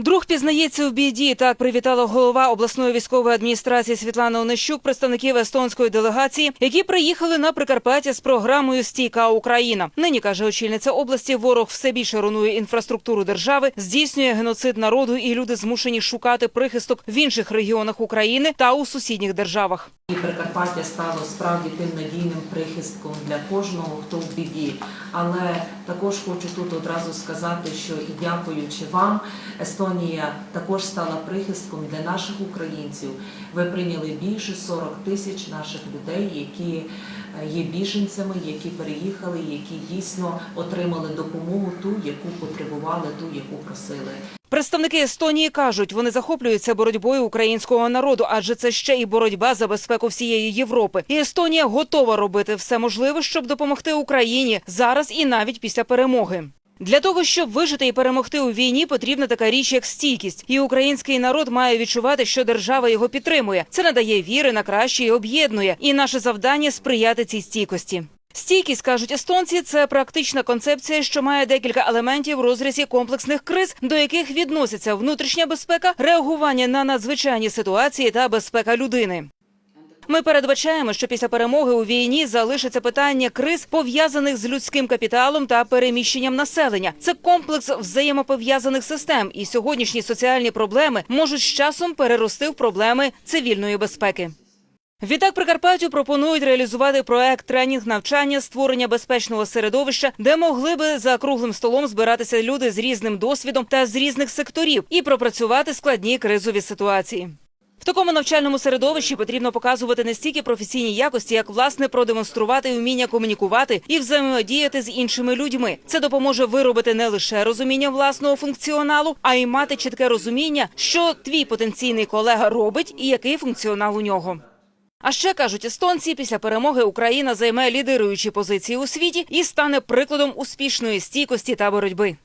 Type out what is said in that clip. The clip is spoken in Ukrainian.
Друг пізнається в біді. Так привітала голова обласної військової адміністрації Світлана Онищук представників естонської делегації, які приїхали на Прикарпаття з програмою Стійка Україна. Нині каже очільниця області. Ворог все більше руйнує інфраструктуру держави, здійснює геноцид народу, і люди змушені шукати прихисток в інших регіонах України та у сусідніх державах. І Прикарпаття стало справді тим надійним прихистком для кожного, хто в біді. Але також хочу тут одразу сказати, що і дякуючи вам, Естонія також стала прихистком для наших українців. Ви прийняли більше 40 тисяч наших людей, які є біженцями, які переїхали, які дійсно отримали допомогу ту, яку потребували, ту, яку просили. Представники Естонії кажуть, вони захоплюються боротьбою українського народу, адже це ще і боротьба за безпеку всієї Європи. І Естонія готова робити все можливе, щоб допомогти Україні зараз і навіть після перемоги. Для того щоб вижити і перемогти у війні, потрібна така річ, як стійкість, і український народ має відчувати, що держава його підтримує. Це надає віри на краще і об'єднує. І наше завдання сприяти цій стійкості. Стійкість кажуть естонці, це практична концепція, що має декілька елементів в розрізі комплексних криз, до яких відносяться внутрішня безпека, реагування на надзвичайні ситуації та безпека людини. Ми передбачаємо, що після перемоги у війні залишиться питання криз, пов'язаних з людським капіталом та переміщенням населення. Це комплекс взаємопов'язаних систем, і сьогоднішні соціальні проблеми можуть з часом перерости в проблеми цивільної безпеки. Відтак Прикарпаттю пропонують реалізувати проект тренінг навчання створення безпечного середовища, де могли би за круглим столом збиратися люди з різним досвідом та з різних секторів і пропрацювати складні кризові ситуації. В такому навчальному середовищі потрібно показувати не стільки професійні якості, як власне продемонструвати вміння комунікувати і взаємодіяти з іншими людьми. Це допоможе виробити не лише розуміння власного функціоналу, а й мати чітке розуміння, що твій потенційний колега робить і який функціонал у нього. А ще кажуть естонці, після перемоги Україна займе лідируючі позиції у світі і стане прикладом успішної стійкості та боротьби.